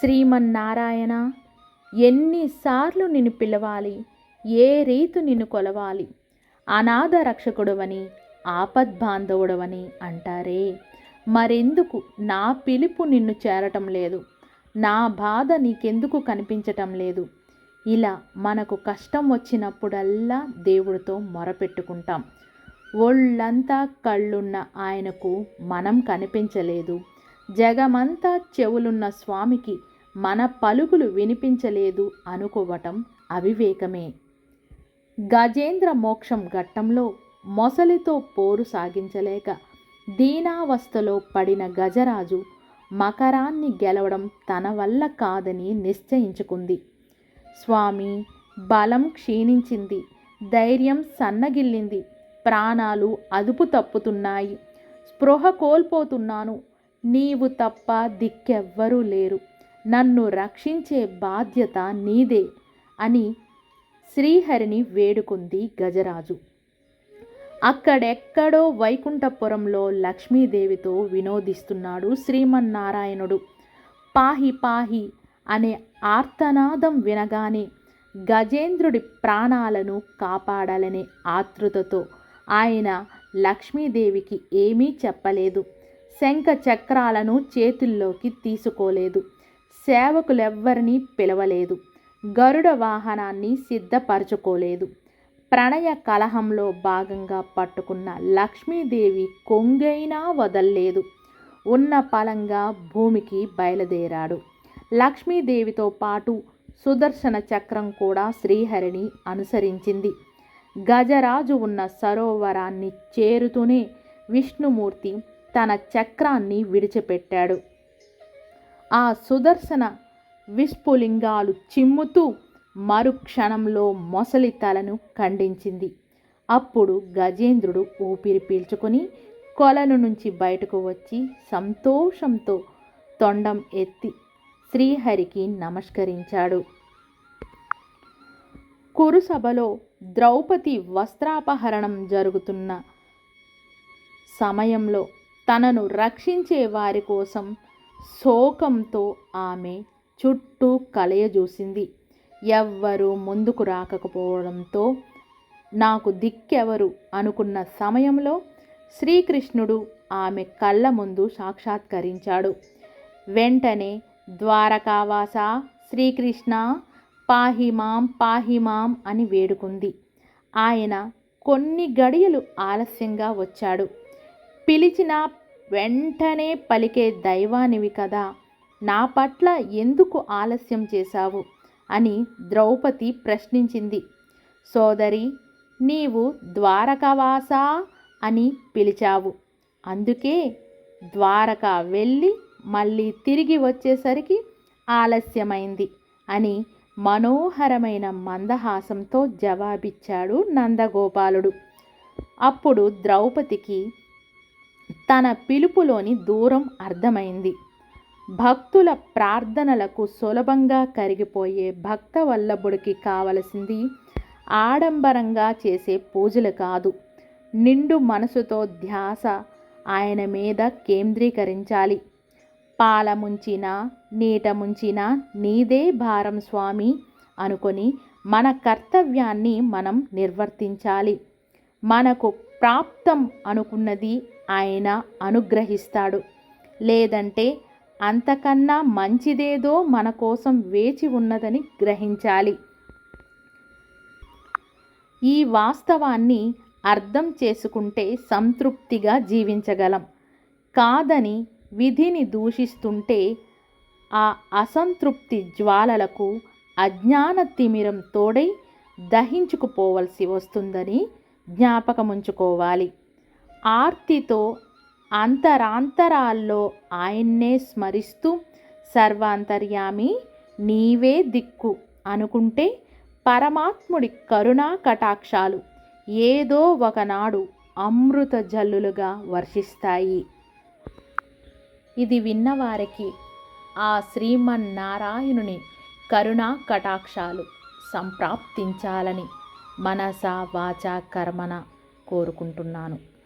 శ్రీమన్నారాయణ ఎన్నిసార్లు నిన్ను పిలవాలి ఏ రీతి నిన్ను కొలవాలి అనాథ రక్షకుడవని ఆపద్బాంధవుడవని అంటారే. మరెందుకు నా పిలుపు నిన్ను చేరటం లేదు నా బాధ నీకెందుకు కనిపించటం లేదు. ఇలా మనకు కష్టం వచ్చినప్పుడల్లా దేవుడితో మొరపెట్టుకుంటాం. ఒళ్ళంతా కళ్ళున్న ఆయనకు మనం కనిపించలేదు. జగమంతా చెవులున్న స్వామికి మన పలుకులు వినిపించలేదు అనుకోవటం అవివేకమే. గజేంద్ర మోక్షం ఘట్టంలో మొసలితో పోరు సాగించలేక దీనావస్థలో పడిన గజరాజు మకరాన్ని గెలవడం తన వల్ల కాదని నిశ్చయించుకుంది. స్వామి బలం క్షీణించింది. ధైర్యం సన్నగిల్లింది. ప్రాణాలు అదుపు తప్పుతున్నాయి. స్పృహ కోల్పోతున్నాను. నీవు తప్ప దిక్కెవ్వరూ లేరు. నన్ను రక్షించే బాధ్యత నీదే అని శ్రీహరిని వేడుకుంది గజరాజు. అక్కడెక్కడో వైకుంఠపురంలో లక్ష్మీదేవితో వినోదిస్తున్నాడు శ్రీమన్నారాయణుడు. పాహి పాహి అనే ఆర్తనాదం వినగానే గజేంద్రుడి ప్రాణాలను కాపాడాలనే ఆతృతతో ఆయన లక్ష్మీదేవికి ఏమీ చెప్పలేదు. శంఖ చక్రాలను చేతుల్లోకి తీసుకోలేదు. సేవకులెవ్వరినీ పిలవలేదు. గరుడ వాహనాన్ని సిద్ధపరచుకోలేదు. ప్రణయ కలహంలో భాగంగా పట్టుకున్న లక్ష్మీదేవి కొంగైనా వదల్లేదు. ఉన్న పలంగా భూమికి బయలుదేరాడు. లక్ష్మీదేవితో పాటు సుదర్శన చక్రం కూడా శ్రీహరిని అనుసరించింది. గజరాజు ఉన్న సరోవరాన్ని చేరుతూనే విష్ణుమూర్తి తన చక్రాన్ని విడిచిపెట్టాడు. ఆ సుదర్శన విస్ఫులింగాలు చిమ్ముతూ మరుక్షణంలో మొసలి తలను ఖండించింది. అప్పుడు గజేంద్రుడు ఊపిరి పీల్చుకొని కొలను నుంచి బయటకు వచ్చి సంతోషంతో తొండం ఎత్తి శ్రీహరికి నమస్కరించాడు. కురుసభలో ద్రౌపది వస్త్రాపహరణం జరుగుతున్న సమయంలో తనను రక్షించే వారి కోసం శోకంతో ఆమె చుట్టూ కలయజూసింది ఎవ్వరూ ముందుకు రాకపోవడంతో నాకు దిక్కెవరు? అనుకున్న సమయంలో శ్రీకృష్ణుడు ఆమె కళ్ళ ముందు సాక్షాత్కరించాడు. వెంటనే ద్వారకావాస శ్రీకృష్ణ పాహిమాం పాహిమాం అని వేడుకుంది. ఆయన కొన్ని గడియలు ఆలస్యంగా వచ్చాడు. పిలిచిన వెంటనే పలికే దైవానివి కదా. నా పట్ల ఎందుకు ఆలస్యం చేశావు? అని ద్రౌపది ప్రశ్నించింది. సోదరి నీవు ద్వారకవాసా? అని పిలిచావు. అందుకే ద్వారక వెళ్ళి మళ్ళీ తిరిగి వచ్చేసరికి ఆలస్యమైంది అని మనోహరమైన మందహాసంతో జవాబిచ్చాడు నందగోపాలుడు. అప్పుడు ద్రౌపదికి తన పిలుపులోని దూరం అర్థమైంది. భక్తుల ప్రార్థనలకు సులభంగా కరిగిపోయే భక్త వల్లభుడికి కావలసింది ఆడంబరంగా చేసే పూజలు కాదు. నిండు మనసుతో ధ్యాస ఆయన మీద కేంద్రీకరించాలి. పాల ముంచినా నీట ముంచినా నీదే భారం స్వామి అనుకొని మన కర్తవ్యాన్ని మనం నిర్వర్తించాలి. మనకు ప్రాప్తం అనుకున్నది ఆయన అనుగ్రహిస్తాడు. లేదంటే అంతకన్నా మంచిదేదో మన కోసం వేచి ఉన్నదని గ్రహించాలి. ఈ వాస్తవాన్ని అర్థం చేసుకుంటే సంతృప్తిగా జీవించగలం. కాదని విధిని దూషిస్తుంటే ఆ అసంతృప్తి జ్వాలలకు అజ్ఞాన తిమిరం తోడై దహించుకుపోవలసి వస్తుందని జ్ఞాపకముంచుకోవాలి. ఆర్తితో అంతరాంతరాల్లో ఆయన్నే స్మరిస్తూ సర్వాంతర్యామి నీవే దిక్కు అనుకుంటే పరమాత్ముడి కరుణా కటాక్షాలు ఏదో ఒకనాడు అమృత జల్లులుగా వర్షిస్తాయి. ఇది విన్నవారికి ఆ శ్రీమన్నారాయణుని కరుణా కటాక్షాలు సంప్రాప్తించాలని మనస వాచ కర్మన కోరుకుంటున్నాను.